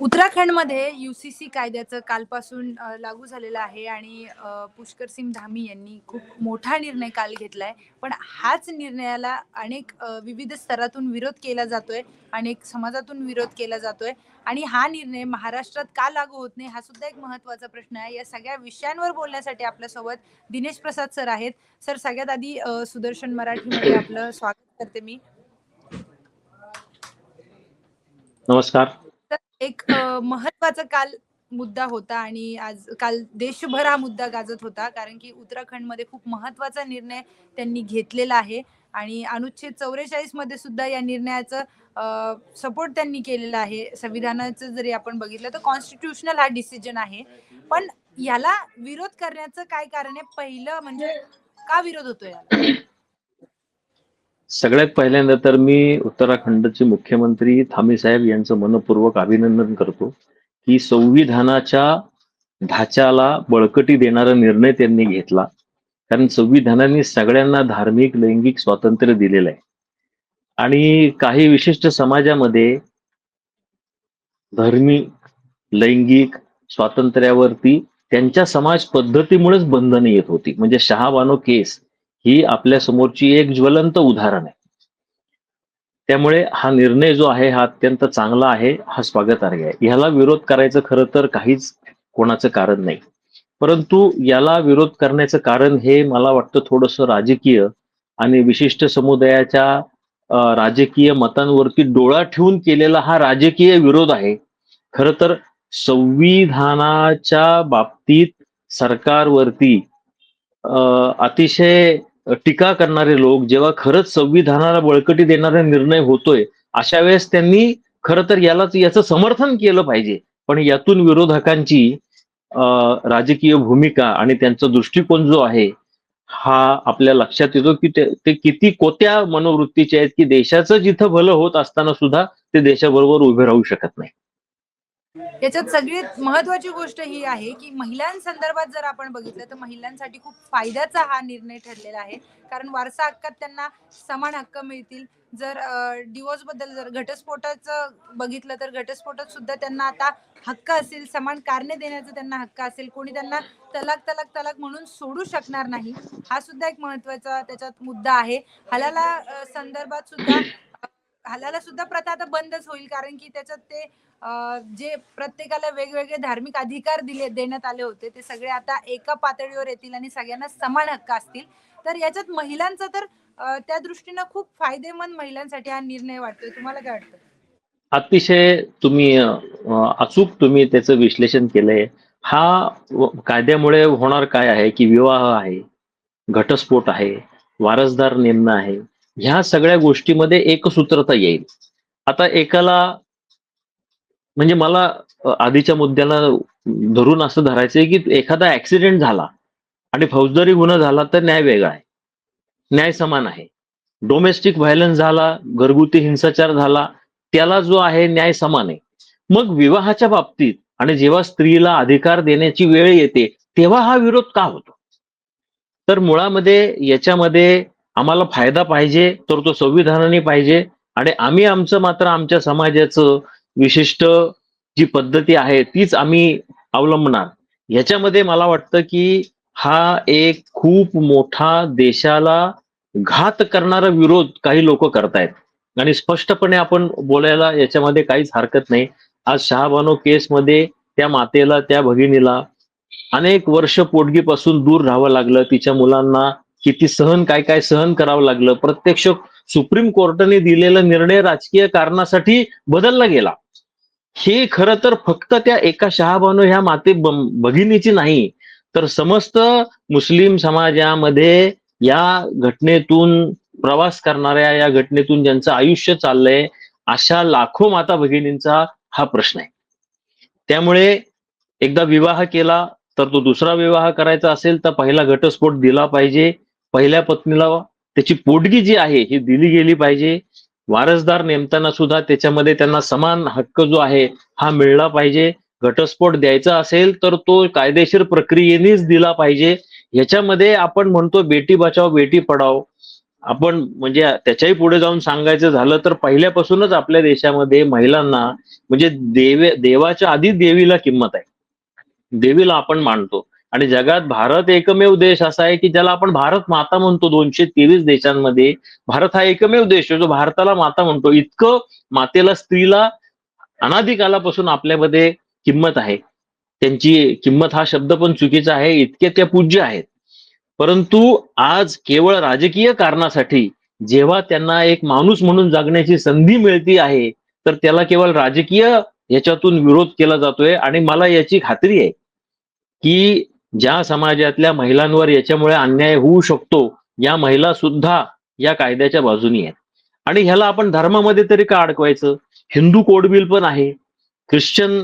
उत्तराखंडमध्ये युसीसी कायद्याचं कालपासून लागू झालेलं आहे आणि पुष्कर सिंग धामी यांनी खूप मोठा निर्णय काल घेतलाय. पण हाच निर्णयाला अनेक विविध स्तरातून विरोध केला जातोय अनेक समाजातून विरोध केला जातोय आणि हा निर्णय महाराष्ट्रात का लागू होत नाही हा सुद्धा एक महत्त्वाचा प्रश्न आहे. या सगळ्या विषयांवर बोलण्यासाठी आपल्यासोबत दिनेश प्रसाद सर आहेत. सर सगळ्यात आधी सुदर्शन मराठीमध्ये आपलं स्वागत करते मी. नमस्कार. तर एक महत्त्वाचा काल मुद्दा होता आणि आज काल देशभर हा मुद्दा गाजत होता कारण की उत्तराखंडमध्ये खूप महत्त्वाचा निर्णय त्यांनी घेतलेला आहे आणि अनुच्छेद चौवेचाळीसमध्ये सुद्धा या निर्णयाचं सपोर्ट त्यांनी केलेला आहे. संविधानाचं जरी आपण बघितलं तर कॉन्स्टिट्युशनल हा डिसिजन आहे. पण याला विरोध करण्याचं काय कारण आहे? पहिलं म्हणजे का विरोध होतो याला? सगळ्यात पहिल्यांदा तर मी उत्तराखंडचे मुख्यमंत्री थामी साहेब यांचं मनपूर्वक अभिनंदन करतो की संविधानाच्या ढाच्याला बळकटी देणारा निर्णय त्यांनी घेतला. कारण संविधानाने सगळ्यांना धार्मिक लैंगिक स्वातंत्र्य दिलेलं आहे. आणि काही विशिष्ट समाजामध्ये धार्मिक लैंगिक स्वातंत्र्यावरती त्यांच्या समाज पद्धतीमुळेच बंधने येत होती. म्हणजे शहाबानो केस ही आपल्या समोरची एक ज्वलंत उदाहरण आहे. त्यामुळे हा निर्णय जो आहे हा अत्यंत चांगला आहे हा स्वागतार्ह आहे. ह्याला विरोध करायचं खरं तर काहीच कोणाचं कारण नाही. परंतु याला विरोध करण्याचं कारण हे मला वाटतं थोडस राजकीय आणि विशिष्ट समुदायाच्या राजकीय मतांवरती डोळा ठेवून केलेला हा राजकीय विरोध आहे. खरं तर संविधानाच्या बाबतीत सरकारवरती अं, अतिशय टीका करणारे लोक जेव्हा खरंच संविधानाला बळकटी देणारा निर्णय होतोय अशा वेळेस त्यांनी खरं तर यालाच याचं समर्थन केलं पाहिजे. पण यातून विरोधकांची राजकीय भूमिका आणि त्यांचा दृष्टिकोन जो आहे हा आपल्या लक्षात येतो की ते ते किती कोत्या मनोवृत्तीचे आहेत की देशाचं जिथं भलं होत असताना सुद्धा ते देशाबरोबर उभे राहू शकत नाही. याच्यात सगळ्यात महत्वाची गोष्ट ही आहे की महिलांसंदर्भात जर आपण बघितलं तर महिलांसाठी खूप फायद्याचा हा निर्णय ठरलेला आहे. कारण वारसा हक्कात त्यांना समान हक्क मिळतील. जर डिवोर्सबद्दल जर घटस्फोटाचं बघितलं तर घटस्फोटात सुद्धा त्यांना आता हक्क असेल समान कारणे देण्याचा त्यांना हक्क असेल. कोणी त्यांना तलाक तलाक तलाक म्हणून सोडू शकणार नाही. हा सुद्धा एक महत्त्वाचा त्याच्यात मुद्दा आहे. हलाला संदर्भात सुद्धा घालायला सुद्धा प्रथा आता बंदच होईल कारण की त्याच्यात ते जे प्रत्येकाला वेगवेगळे धार्मिक अधिकार दिले देण्यात आले होते ते सगळे आता एका पातळीवर येतील आणि सगळ्यांना समान हक्क असतील. तर याच्यात महिलांचा तर त्या दृष्टीनं खूप फायदेमंद महिलांसाठी हा निर्णय वाटतोय. तुम्हाला काय वाटतं? अतिशय तुम्ही अचूक तुम्ही त्याचं विश्लेषण केलंय. हा कायद्यामुळे होणार काय आहे की विवाह आहे घटस्फोट आहे वारसदार नेमणं आहे ह्या सगळ्या गोष्टीमध्ये एकसूत्रता येईल. आता एकाला म्हणजे मला आधीच्या मुद्द्याला धरून असं धरायचंय की एखादा ऍक्सिडेंट झाला आणि फौजदारी गुन्हा झाला तर न्याय वेगळा आहे. न्याय समान आहे. डोमेस्टिक व्हायलन्स झाला घरगुती हिंसाचार झाला त्याला जो आहे न्याय समान आहे. मग विवाहाच्या बाबतीत आणि जेव्हा स्त्रीला अधिकार देण्याची वेळ येते तेव्हा हा विरोध का होतो? तर मुळामध्ये याच्यामध्ये आम्हाला फायदा पाहिजे तर तो संविधानाने पाहिजे. आणि आम्ही आमचं मात्र आमच्या समाजाचं विशिष्ट जी पद्धती आहे तीच आम्ही अवलंबणार. याच्यामध्ये मला वाटतं की हा एक खूप मोठा देशाला घात करणारा विरोध काही लोक करतायत. आणि स्पष्टपणे आपण बोलायला याच्यामध्ये काहीच हरकत नाही. आज शहाबानो केसमध्ये त्या मातेला त्या भगिनीला अनेक वर्ष पोटगीपासून दूर राहावं लागलं. तिच्या मुलांना किती सहन काय काय सहन करावं लागलं. प्रत्यक्ष सुप्रीम कोर्टाने दिलेला निर्णय राजकीय कारणासाठी बदलला गेला. हे खरं तर फक्त त्या एका शहाबानो ह्या माते भगिनीची नाही तर समस्त मुस्लिम समाजामध्ये या घटनेतून प्रवास करणाऱ्या या घटनेतून ज्यांचं आयुष्य चाललंय अशा लाखो माता भगिनींचा हा प्रश्न आहे. त्यामुळे एकदा विवाह केला तर तो दुसरा विवाह करायचा असेल तर पहिला घटस्फोट दिला पाहिजे. पहिल्या पत्नीला त्याची पोटगी जी आहे ही दिली गेली पाहिजे. वारसदार नेमताना सुद्धा त्याच्यामध्ये त्यांना समान हक्क जो आहे हा मिळला पाहिजे. घटस्फोट द्यायचा असेल तर तो कायदेशीर प्रक्रियेनेच दिला पाहिजे. ह्याच्यामध्ये आपण म्हणतो बेटी बचाव बेटी पढाव आपण म्हणजे त्याच्याही पुढे जाऊन सांगायचं झालं तर पहिल्यापासूनच आपल्या देशामध्ये महिलांना म्हणजे देवे देवाच्या आधी देवीला किंमत आहे. देवीला आपण मानतो. आणि जगात भारत एकमेव देश असा आहे की ज्याला आपण भारत माता म्हणतो. दोनशे तेवीस देशांमध्ये भारत हा एकमेव देश आहे. जो भारताला माता म्हणतो. इतकं मातेला स्त्रीला अनादिकालापासून आपल्यामध्ये किंमत आहे. त्यांची किंमत हा शब्द पण चुकीचा आहे. इतके त्या पूज्य आहेत. परंतु आज केवळ राजकीय कारणासाठी जेव्हा त्यांना एक माणूस म्हणून जगण्याची संधी मिळती आहे तर त्याला केवळ राजकीय याच्यातून विरोध केला जातोय. आणि मला याची खात्री आहे की ज्या समाजातल्या महिलांवर याच्यामुळे अन्याय होऊ शकतो या महिला सुद्धा या कायद्याच्या बाजूनी आहेत. आणि ह्याला आपण धर्मामध्ये तरी का अडकवायचं? हिंदू कोड बिल पण आहे ख्रिश्चन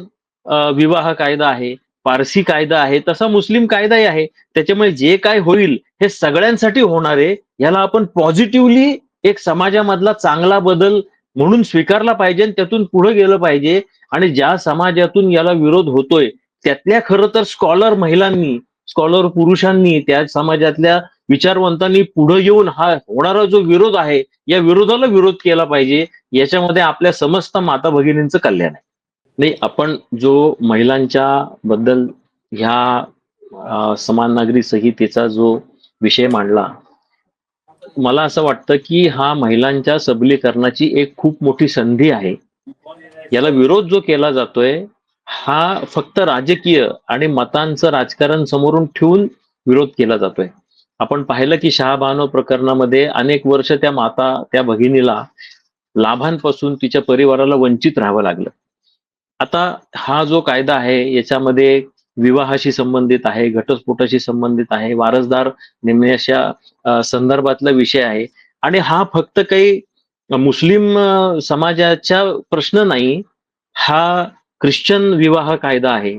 विवाह कायदा आहे पारसी कायदा आहे तसा मुस्लिम कायदाही आहे. त्याच्यामुळे जे काय होईल हे सगळ्यांसाठी होणार आहे. याला आपण पॉझिटिव्हली एक समाजामधला चांगला बदल म्हणून स्वीकारला पाहिजे आणि त्यातून पुढे गेलं पाहिजे. आणि ज्या समाजातून याला विरोध होतोय त्यातल्या खरं तर स्कॉलर महिलांनी स्कॉलर पुरुषांनी त्या समाजातल्या विचारवंतांनी पुढे येऊन हा होणारा जो विरोध आहे या विरोधाला विरोध केला पाहिजे. याच्यामध्ये आपल्या समस्त माता भगिनींचं कल्याण आहे. नाही आपण जो महिलांच्या बद्दल ह्या समान नागरी संहितेचा जो विषय मांडला मला असं वाटतं की हा महिलांच्या सबलीकरणाची एक खूप मोठी संधी आहे. याला विरोध जो केला जातोय हा फक्त राजकीय आणि मतांचं राजकारण समोरून ठेवून विरोध केला जातोय. आपण पाहिलं की शहाबानो प्रकरणामध्ये अनेक वर्ष त्या माता त्या भगिनीला लाभांपासून तिच्या परिवाराला वंचित राहावं लागलं. आता हा जो कायदा आहे याच्यामध्ये विवाहाशी संबंधित आहे घटस्फोटाशी संबंधित आहे वारसदार नेमण्याच्या संदर्भातला विषय आहे. आणि हा फक्त काही मुस्लिम समाजाचा प्रश्न नाही हा ख्रिश्चन विवाह कायदा आहे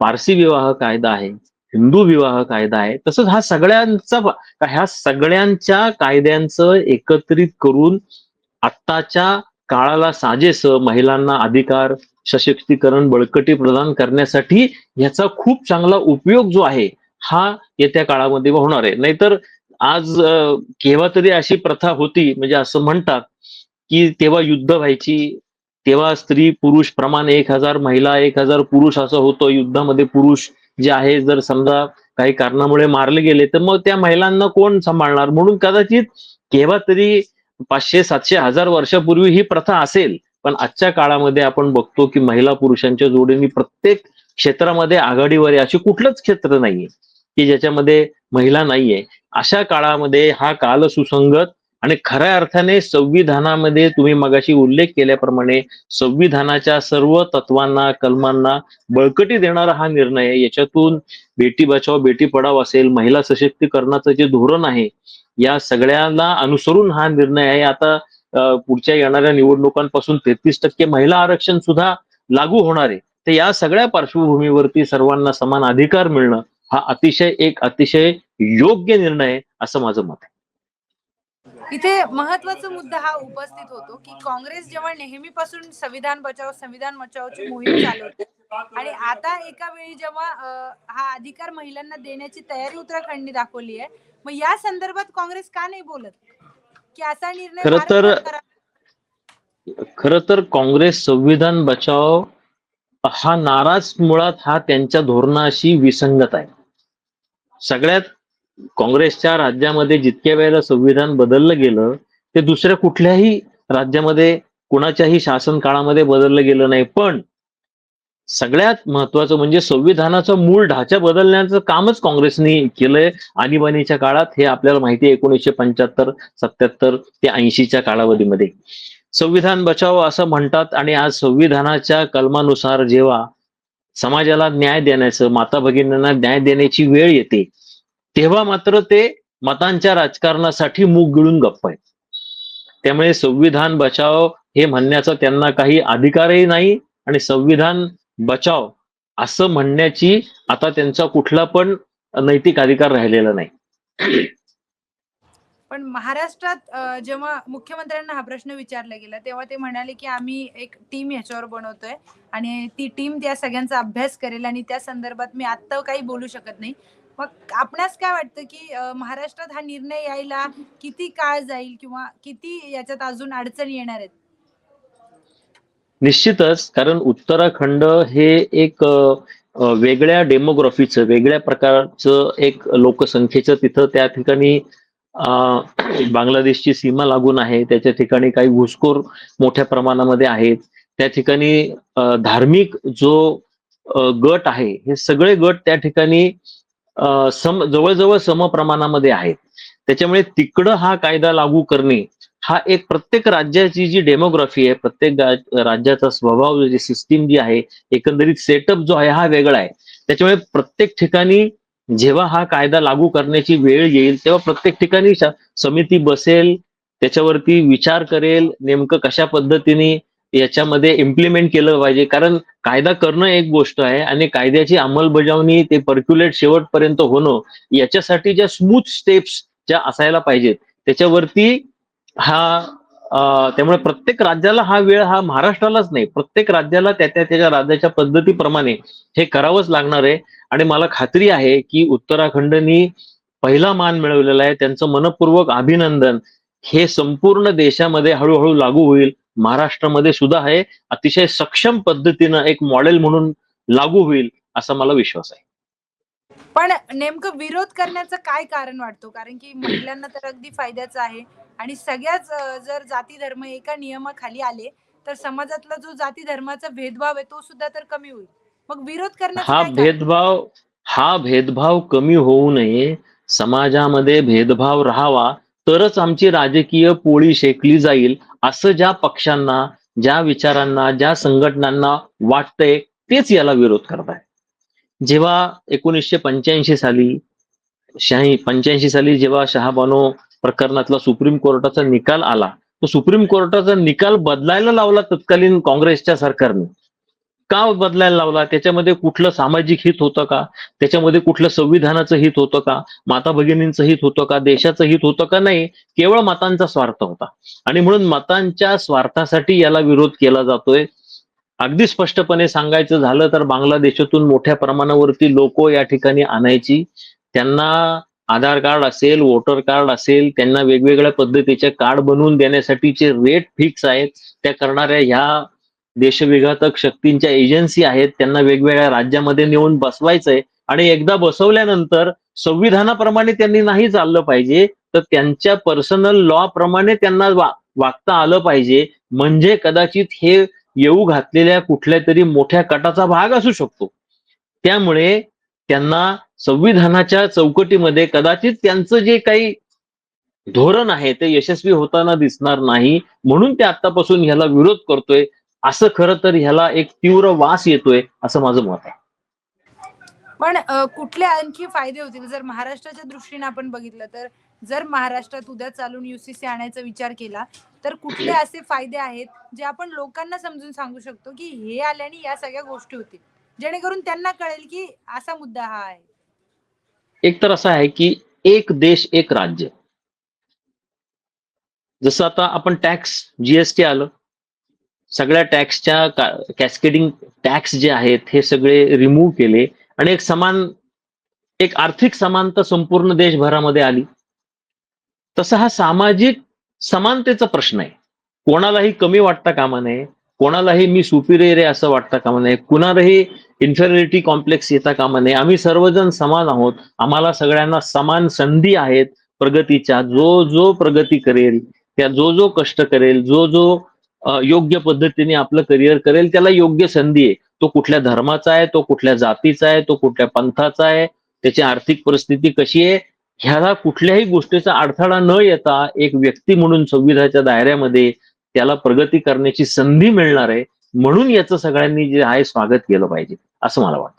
पारसी विवाह कायदा आहे हिंदू विवाह कायदा आहे तसंच हा सगळ्यांचा ह्या सगळ्यांच्या कायद्यांचं एकत्रित करून आत्ताच्या काळाला साजेस महिलांना अधिकार सशक्तीकरण बळकटी प्रदान करण्यासाठी याचा खूप चांगला उपयोग जो आहे हा येत्या काळामध्ये होणार आहे. नाहीतर आज केव्हा तरी अशी प्रथा होती म्हणजे असं म्हणतात की तेव्हा युद्ध व्हायची तेव्हा स्त्री पुरुष प्रमाण एक हजार महिला एक हजार पुरुष असं होतं. युद्धामध्ये पुरुष जे आहे जर समजा काही कारणामुळे मारले गेले तर मग त्या महिलांना कोण सांभाळणार? म्हणून कदाचित केव्हा तरी पाचशे सातशे हजार वर्षापूर्वी ही प्रथा असेल. पण आजच्या काळामध्ये आपण बघतो की महिला पुरुषांच्या जोडीने प्रत्येक क्षेत्रामध्ये आघाडीवर आहे. अशी कुठलंच क्षेत्र नाहीये की ज्याच्यामध्ये महिला नाहीये. अशा काळामध्ये हा काल सुसंगत आणि खऱ्या अर्थाने संविधानामध्ये तुम्ही मगाशी उल्लेख केल्याप्रमाणे संविधानाच्या सर्व तत्वांना कलमांना बळकटी देणारा हा निर्णय आहे. याच्यातून बेटी बचाव बेटी पढाव असेल महिला सशक्तीकरणाचं जे धोरण आहे या सगळ्यांना अनुसरून हा निर्णय आहे. आता पुढच्या येणाऱ्या निवडणुकांपासून तेहतीस टक्के महिला आरक्षण सुद्धा लागू होणार आहे. तर या सगळ्या पार्श्वभूमीवरती सर्वांना समान अधिकार मिळणं हा अतिशय एक अतिशय योग्य निर्णय आहे असं माझं मत आहे. इथे महत्त्वाचा मुद्दा हा उपस्थित होतो की काँग्रेस जेव्हा नेहमीपासून संविधान बचाव संविधान बचावची मोहीम चालवते. आणि आता एका वेळी जेव्हा हा अधिकार महिलांना देण्याची तयारी उत्तराखंडनी दाखवली आहे मग या संदर्भात काँग्रेस का नाही बोलत? की असा निर्णय खरं तर- खर तर काँग्रेस संविधान बचाव हा नाराज मुळात हा त्यांच्या धोरणाशी विसंगत आहे. सगळ्यात काँग्रेसच्या राज्यामध्ये जितक्या वेळेला संविधान बदललं गेलं ते दुसऱ्या कुठल्याही राज्यामध्ये कुणाच्याही शासन काळामध्ये बदललं गेलं नाही. पण सगळ्यात महत्वाचं म्हणजे संविधानाचा मूळ ढाचा बदलण्याचं कामच काँग्रेसने केलंय. आणीबाणीच्या काळात हे आपल्याला माहिती आहे एकोणीसशे पंच्याहत्तर सत्याहत्तर ते ऐंशीच्या कालावधीमध्ये. संविधान बचाव असं म्हणतात आणि आज संविधानाच्या कलमानुसार जेव्हा समाजाला न्याय देण्याचं माता भगिनींना न्याय देण्याची वेळ येते तेव्हा मात्र ते मतांच्या राजकारणासाठी मूग गिळून गप्प आहेत. त्यामुळे संविधान बचाव हे म्हणण्याचा त्यांना काही अधिकारही नाही आणि संविधान बचाव असं म्हणण्याची आता त्यांचा कुठला पण नैतिक अधिकार राहिलेला नाही. पण महाराष्ट्रात जेव्हा मुख्यमंत्र्यांना हा प्रश्न विचारला गेला तेव्हा ते म्हणाले की आम्ही एक टीम ह्याच्यावर बनवतोय आणि ती टीम त्या सगळ्यांचा अभ्यास करेल आणि त्या संदर्भात मी आत्ता काही बोलू शकत नाही. मग आपणास काय वाटतं की महाराष्ट्रात हा निर्णय यायला किती काळ जाईल किंवा किती याच्यात अजून अडचणी येणार आहेत? निश्चितच कारण उत्तराखंड हे एक वेगळ्या डेमोग्राफीचं वेगळ्या प्रकारचं एक लोकसंख्येचं तिथं त्या ठिकाणी बांगलादेशची सीमा लागून आहे. त्याच्या ठिकाणी काही घुसखोर मोठ्या प्रमाणामध्ये आहेत. त्या ठिकाणी धार्मिक जो गट आहे हे सगळे गट त्या ठिकाणी सम जवळजवळ सम प्रमाणामध्ये आहेत. त्याच्यामुळे तिकडं हा कायदा लागू करणे हा एक प्रत्येक राज्याची जी डेमोग्राफी आहे प्रत्येक राज्याचा स्वभाव जी सिस्टीम जी आहे एकंदरीत सेटअप जो आहे हा वेगळा आहे. त्याच्यामुळे प्रत्येक ठिकाणी जेव्हा हा कायदा लागू करण्याची वेळ येईल तेव्हा प्रत्येक ठिकाणी समिती बसेल त्याच्यावरती विचार करेल नेमकं कशा पद्धतीने याच्यामध्ये इम्प्लिमेंट केलं पाहिजे. कारण कायदा करणं एक गोष्ट आहे आणि कायद्याची अंमलबजावणी ते पर्क्युलेट शेवटपर्यंत होणं याच्यासाठी ज्या स्मूथ स्टेप्स ज्या असायला पाहिजेत त्याच्यावरती हा त्यामुळे प्रत्येक राज्याला हा वेळ हा महाराष्ट्रालाच नाही. प्रत्येक राज्याला त्या त्या त्याच्या राज्याच्या पद्धतीप्रमाणे हे करावंच लागणार आहे. आणि मला खात्री आहे की उत्तराखंडनी पहिला मान मिळवलेला आहे. त्यांचं मनपूर्वक अभिनंदन. हे संपूर्ण देशामध्ये हळूहळू लागू होईल. महाराष्ट्रामध्ये सुद्धा हे अतिशय सक्षम पद्धतीनं एक मॉडेल म्हणून लागू होईल असा मला विश्वास आहे. पण नेमकं विरोध करण्याचं काय कारण वाटतो? कारण की महिलांना तर अगदी फायद्याचं आहे आणि सगळ्याच जर जाती धर्म एका नियमाखाली आले तर समाजातला जो जाती धर्माचा भेदभाव आहे तो सुद्धा तर कमी होईल. मग विरोध करण्याचं हा कारण? भेदभाव हा भेदभाव कमी होऊ नये. समाजामध्ये भेदभाव राहावा. तरच आमची राजकीय पोळी शेकली जाईल. असं ज्या पक्षांना ज्या विचारांना ज्या संघटनांना वाटतंय तेच याला विरोध करताय. जेव्हा एकोणीसशे पंच्याऐंशी साली शहाही पंच्याऐंशी साली जेव्हा शहाबानो प्रकरणातला सुप्रीम कोर्टाचा निकाल आला तो सुप्रीम कोर्टाचा निकाल बदलायला लावला तत्कालीन काँग्रेसच्या सरकारने. का बदलायला लावला? त्याच्यामध्ये कुठलं सामाजिक हित होतं का? त्याच्यामध्ये कुठलं संविधानाचं हित होतं का? माता भगिनींचं हित होतं का? देशाचं हित होतं का नाही? केवळ मतांचा स्वार्थ होता. आणि म्हणून मतांच्या स्वार्थासाठी याला विरोध केला जातोय. अगदी स्पष्टपणे सांगायचं झालं तर बांगलादेशातून मोठ्या प्रमाणावरती लोक या ठिकाणी आणायची. त्यांना आधार कार्ड असेल वोटर कार्ड असेल त्यांना वेगवेगळ्या पद्धतीचे कार्ड बनवून देण्यासाठीचे रेट फिक्स आहेत. त्या करणाऱ्या ह्या देशविघातक शक्तींच्या एजन्सी आहेत त्यांना वेगवेगळ्या राज्यामध्ये नेऊन बसवायचंय. आणि एकदा बसवल्यानंतर संविधानाप्रमाणे त्यांनी नाही चाललं पाहिजे तर त्यांच्या पर्सनल लॉ प्रमाणे त्यांना वा- वागता आलं पाहिजे. म्हणजे कदाचित हे येऊ घातलेल्या कुठल्या तरी मोठ्या कटाचा भाग असू शकतो. त्यामुळे त्यांना संविधानाच्या चौकटीमध्ये कदाचित त्यांचं जे काही धोरण आहे ते यशस्वी होताना दिसणार नाही म्हणून ते आतापासून ह्याला विरोध करतोय. असं खरं तर ह्याला एक तीव्र वास येतोय असं माझं मत आहे. पण कुठले आणखी फायदे होतील? जर महाराष्ट्राच्या दृष्टीने आपण बघितलं तर जर महाराष्ट्रात उद्या चालून युसीसी आणायचा विचार केला तर कुठले असे फायदे आहेत जे आपण लोकांना समजून सांगू शकतो की हे आल्याने या सगळ्या गोष्टी होतील? जेणेकरून त्यांना कळेल की असा मुद्दा हा आहे. एक तर असं आहे की एक देश एक राज्य. जसं आता आपण टॅक्स जीएसटी आलं सगळ्या टॅक्सच्या कॅस्केडिंग टॅक्स जे आहेत हे सगळे रिमूव्ह केले आणि एक समान एक आर्थिक समानता संपूर्ण देशभरामध्ये आली. तसा हा सामाजिक समानतेचा प्रश्न आहे. कोणालाही कमी वाटता कामा नये. कोणालाही मी सुपिरियर आहे असं वाटता कामा नये. कुणालाही इन्फेरिटी कॉम्प्लेक्स येता कामा नये. आम्ही सर्वजण समान आहोत. आम्हाला सगळ्यांना समान संधी आहेत प्रगतीच्या. जो जो प्रगती करेल त्या जो जो कष्ट करेल जो जो योग्य पद्धतीने आपलं करिअर करेल त्याला योग्य संधी आहे. तो कुठल्या धर्माचा आहे तो कुठल्या जातीचा आहे तो कुठल्या पंथाचा आहे त्याची आर्थिक परिस्थिती कशी आहे ह्याला कुठल्याही गोष्टीचा अडथळा न येता एक व्यक्ती म्हणून संविधानाच्या दायऱ्यामध्ये त्याला प्रगती करण्याची संधी मिळणार आहे म्हणून याचं सगळ्यांनी जे आहे स्वागत केलं पाहिजे असं मला वाटतं.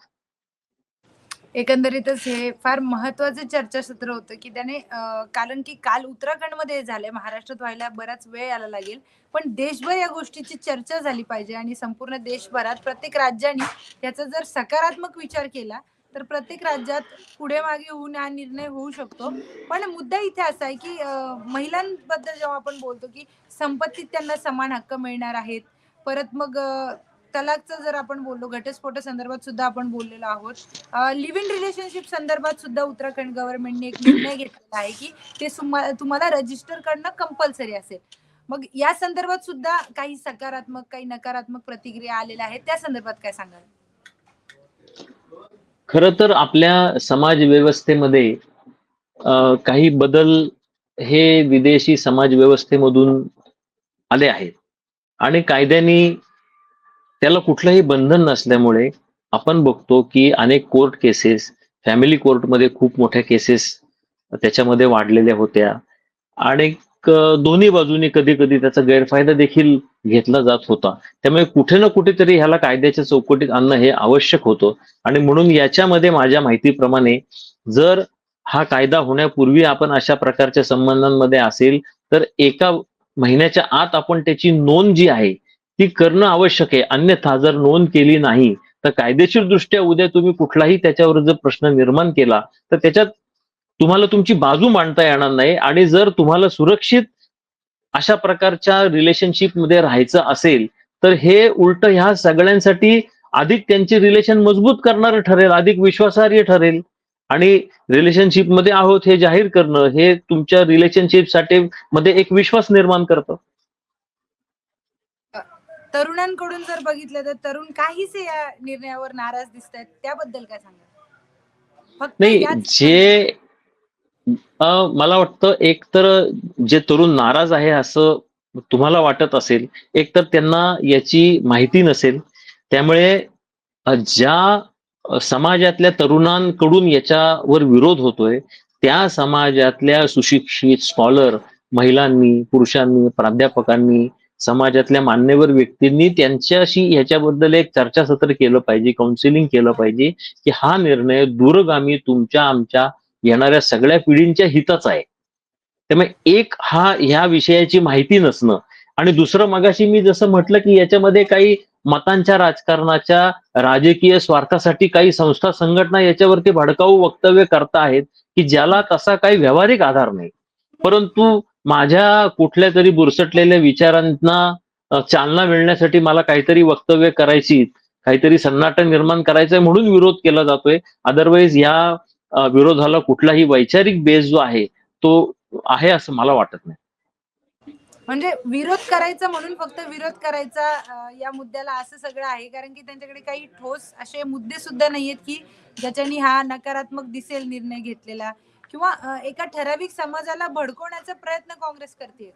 एकंदरीतच हे फार महत्वाचं चर्चासत्र होतं की त्याने कारण की काल उत्तराखंडमध्ये झालंय महाराष्ट्रात व्हायला बराच वेळ यायला लागेल. पण देशभर या गोष्टीची चर्चा झाली पाहिजे आणि संपूर्ण देशभरात प्रत्येक राज्याने याचा जर सकारात्मक विचार केला तर प्रत्येक राज्यात पुढे मागे होऊन हा निर्णय होऊ शकतो. पण मुद्दा इथे असा आहे की महिलांबद्दल जेव्हा आपण बोलतो की संपत्तीत त्यांना समान हक्क मिळणार आहेत परत मग तलाकचं जर आपण बोललो घटस्फोटा संदर्भात सुद्धा आपण बोललेलो आहोत. लिव्ह इन रिलेशनशिप संदर्भात सुद्धा उत्तराखंड गव्हर्नमेंटने एक निर्णय घेतलेला आहे की ते तुम्हाला रजिस्टर करणं कंपल्सरी असेल. मग या संदर्भात सुद्धा काही सकारात्मक काही नकारात्मक प्रतिक्रिया आलेल्या आहेत. त्या संदर्भात काय सांगाल? खर तर आपल्या समाज व्यवस्थेमध्ये काही बदल हे विदेशी समाज व्यवस्थेमधून आले आहेत. आणि कायद्याने त्याला कुठलंही बंधन नसल्यामुळे आपण बघतो की अनेक कोर्ट केसेस फॅमिली कोर्टमध्ये खूप मोठ्या केसेस त्याच्यामध्ये वाढलेल्या होत्या. आणि दोन्ही बाजूनी कधी कधी त्याचा गैरफायदा देखील घेतला जात होता. त्यामुळे कुठे ना कुठेतरी ह्याला कायद्याच्या चौकटीत आणणं हे आवश्यक होतं. आणि म्हणून याच्यामध्ये माझ्या माहितीप्रमाणे जर हा कायदा होण्यापूर्वी आपण अशा प्रकारच्या संबंधांमध्ये असेल तर एका महिन्याच्या आत आपण त्याची नोंद जी आहे ती करणं आवश्यक आहे. अन्यथा जर नोंद केली नाही तर कायदेशीर दृष्ट्या उद्या तुम्ही कुठलाही त्याच्यावर जर प्रश्न निर्माण केला तर त्याच्यात तुम्हाला तुमची बाजू मांडता येणार नाही आणि जर तुम्हाला सुरक्षित अशा प्रकारच्या रिलेशनशिपमध्ये राहायचं असेल तर हे उलट ह्या सगळ्यांसाठी अधिक त्यांचे रिलेशन मजबूत करणारं ठरेल अधिक विश्वासार्ह ठरेल. आणि रिलेशनशिपमध्ये आहोत हे जाहीर करणं हे तुमच्या रिलेशनशिपसाठी मध्ये एक विश्वास निर्माण करतं. तरुणांकडून जर बघितलं तर तरुण काहीसे या निर्णयावर नाराज दिसत आहेत त्याबद्दल काय फक्त नाही जे मला वाटतं एक तर जे तरुण नाराज आहे असं तुम्हाला वाटत असेल एक तर त्यांना याची माहिती नसेल. त्यामुळे ज्या समाजातल्या तरुणांकडून याच्यावर विरोध होतोय त्या समाजातल्या सुशिक्षित स्कॉलर महिलांनी पुरुषांनी प्राध्यापकांनी समाजातल्या मान्यवर व्यक्तींनी त्यांच्याशी ह्याच्याबद्दल एक चर्चासत्र केलं पाहिजे काउन्सिलिंग केलं पाहिजे की हा निर्णय दूरगामी तुमच्या आमच्या येणाऱ्या सगळ्या पिढींच्या हिताचा आहे. त्यामुळे एक हा ह्या विषयाची माहिती नसणं. आणि दुसरं मगाशी मी जसं म्हटलं की याच्यामध्ये काही मतांच्या राजकारणाच्या राजकीय स्वार्थासाठी काही संस्था संघटना याच्यावरती भडकाऊ वक्तव्य करता आहेत की ज्याला तसा काही व्यावहारिक आधार नाही. परंतु माझ्या कुठल्या तरी बुरसटलेल्या विचारांना चालना मिळण्यासाठी मला काहीतरी वक्तव्य करायची काहीतरी सन्नाटा निर्माण करायचंय म्हणून विरोध केला जातोय. अदरवाईज या विरोधाला कुठलाही वैचारिक बेस जो आहे तो आहे असं मला वाटत नाही. म्हणजे विरोध करायचा म्हणून फक्त विरोध करायचा या मुद्द्याला असं सगळं आहे. कारण की त्यांच्याकडे काही ठोस असे मुद्दे सुद्धा नाहीयेत की ज्याच्यानी हा नकारात्मक दिसेल निर्णय घेतलेला. किंवा एका ठराविक समाजाला भडकवण्याचा प्रयत्न काँग्रेस करते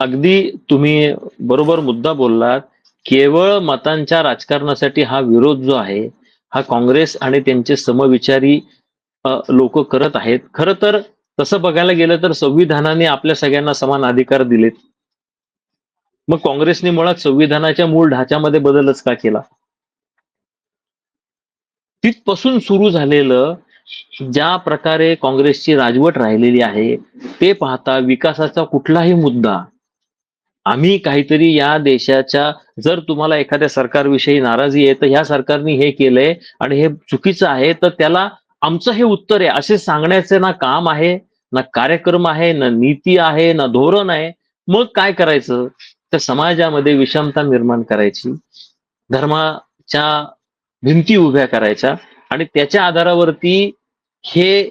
अगदी तुम्ही बरोबर मुद्दा बोललात. केवळ मतांच्या राजकारणासाठी हा विरोध जो आहे हा काँग्रेस आणि त्यांचे समविचारी लोक करत आहेत. खरं तर तसं बघायला गेलं तर संविधानाने आपल्या सगळ्यांना समान अधिकार दिलेत. मग काँग्रेसने मुळात संविधानाच्या मूळ ढाच्यामध्ये बदलच का केला? तिथपासून सुरू झालेलं ज्या प्रकारे काँग्रेसची राजवट राहिलेली आहे ते पाहता विकासाचा कुठलाही मुद्दा आम्ही काहीतरी या देशाच्या जर तुम्हाला एखाद्या सरकारविषयी नाराजी आहे तर ह्या सरकारने हे केलंय आणि हे चुकीचं आहे तर त्याला आमचं हे उत्तर आहे. असे सांगण्याचे ना काम आहे ना कार्यक्रम आहे ना नीती आहे ना धोरण आहे. मग काय करायचं? तर समाजामध्ये विषमता निर्माण करायची धर्माच्या भिंती उभ्या करायच्या. आणि त्याच्या आधारावरती हे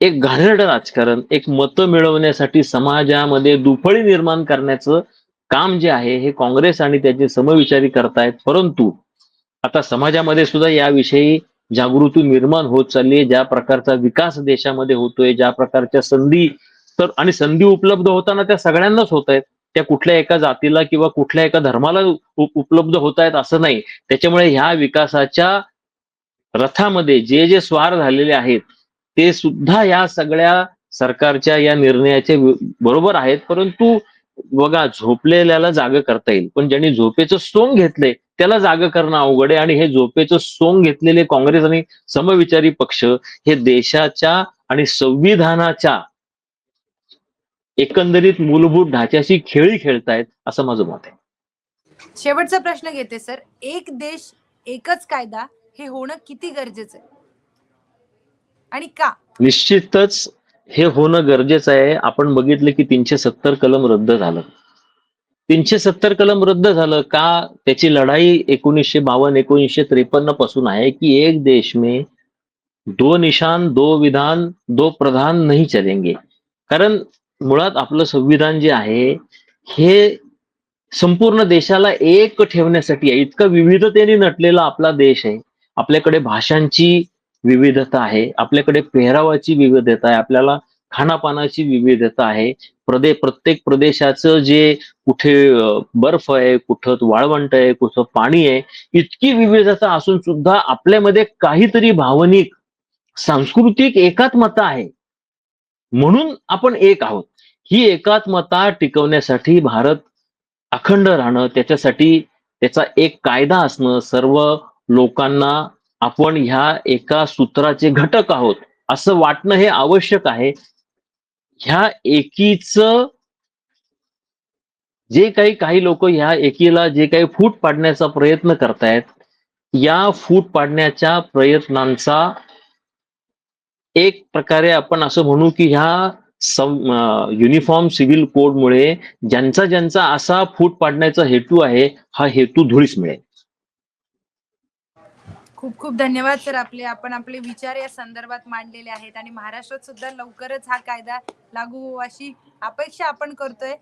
एक घाणेरडं राजकारण एक मतं मिळवण्यासाठी समाजामध्ये दुफळी निर्माण करण्याचं काम जे आहे हे काँग्रेस आणि त्याचे समविचारी करतायत. परंतु आता समाजामध्ये सुद्धा याविषयी जागृती निर्माण होत चालली आहे. ज्या प्रकारचा विकास देशामध्ये होतोय ज्या प्रकारच्या संधी तर आणि संधी उपलब्ध होताना त्या सगळ्यांनाच होत आहेत त्या कुठल्या एका जातीला किंवा कुठल्या एका धर्माला उपलब्ध होत आहेत असं नाही. त्याच्यामुळे ह्या विकासाच्या रथामध्ये जे जे स्वार झालेले आहेत ते सुद्धा या सगळ्या सरकारच्या या निर्णयाचे बरोबर आहेत. परंतु बघा झोपलेल्याला जाग करता येईल. पण ज्यांनी झोपेचं सोंग घेतले त्याला जाग करणं अवघड आहे. आणि हे झोपेचं सोंग घेतलेले काँग्रेस आणि समविचारी पक्ष हे देशाच्या आणि संविधानाच्या एकंदरीत मूलभूत ढाच्याशी खेळी खेळतायत असं माझं मत आहे. शेवटचा प्रश्न घेते सर. एक देश एकच कायदा हे होणं किती गरजेचं आहे? आणि का? निश्चितच हे होणं गरजेचं आहे. आपण बघितलं की तीनशे सत्तर कलम रद्द झालं. तीनशे सत्तर कलम रद्द झालं का? त्याची लढाई एकोणीसशे बावन्न एकोणीसशे त्रेपन्नपासून आहे की एक देश में दो निशान दो विधान दो प्रधान नाही चलेंगे. कारण मुळात आपलं संविधान जे आहे हे संपूर्ण देशाला एक ठेवण्यासाठी आहे. इतका विविधतेने नटलेला आपला देश आहे. आपल्याकडे भाषांची विविधता आहे आपल्याकडे पेहरावाची विविधता आहे आपल्याला खानापानाची विविधता आहे. प्रदे प्रत्येक प्रदेशाचं जे कुठे बर्फ आहे कुठं वाळवंट आहे कुठं पाणी आहे इतकी विविधता असून सुद्धा आपल्यामध्ये काहीतरी भावनिक सांस्कृतिक एकात्मता आहे. म्हणून आपण एक आहोत. ही एकात्मता टिकवण्यासाठी भारत अखंड राहणं त्याच्यासाठी त्याचा एक कायदा असणं सर्व लोकांना आपण ह्या एका सूत्राचे घटक आहोत असं वाटणं हे आवश्यक आहे. ह्या एकीच जे काही काही लोक ह्या एकीला जे काही फूट पाडण्याचा प्रयत्न करतायत या फूट पाडण्याच्या प्रयत्नांचा एक प्रकारे आपण असं म्हणू की ह्या युनिफॉर्म सिव्हिल कोडमुळे ज्यांचा ज्यांचा असा फूट पाडण्याचा हेतू आहे हा हेतू धुळीस मिळेल. खूप खूप धन्यवाद सर आपले आपण आपले विचार या संदर्भात मांडलेले आहेत आणि महाराष्ट्रात सुद्धा लवकरच हा कायदा लागू हो अशी अपेक्षा आपण करतोय.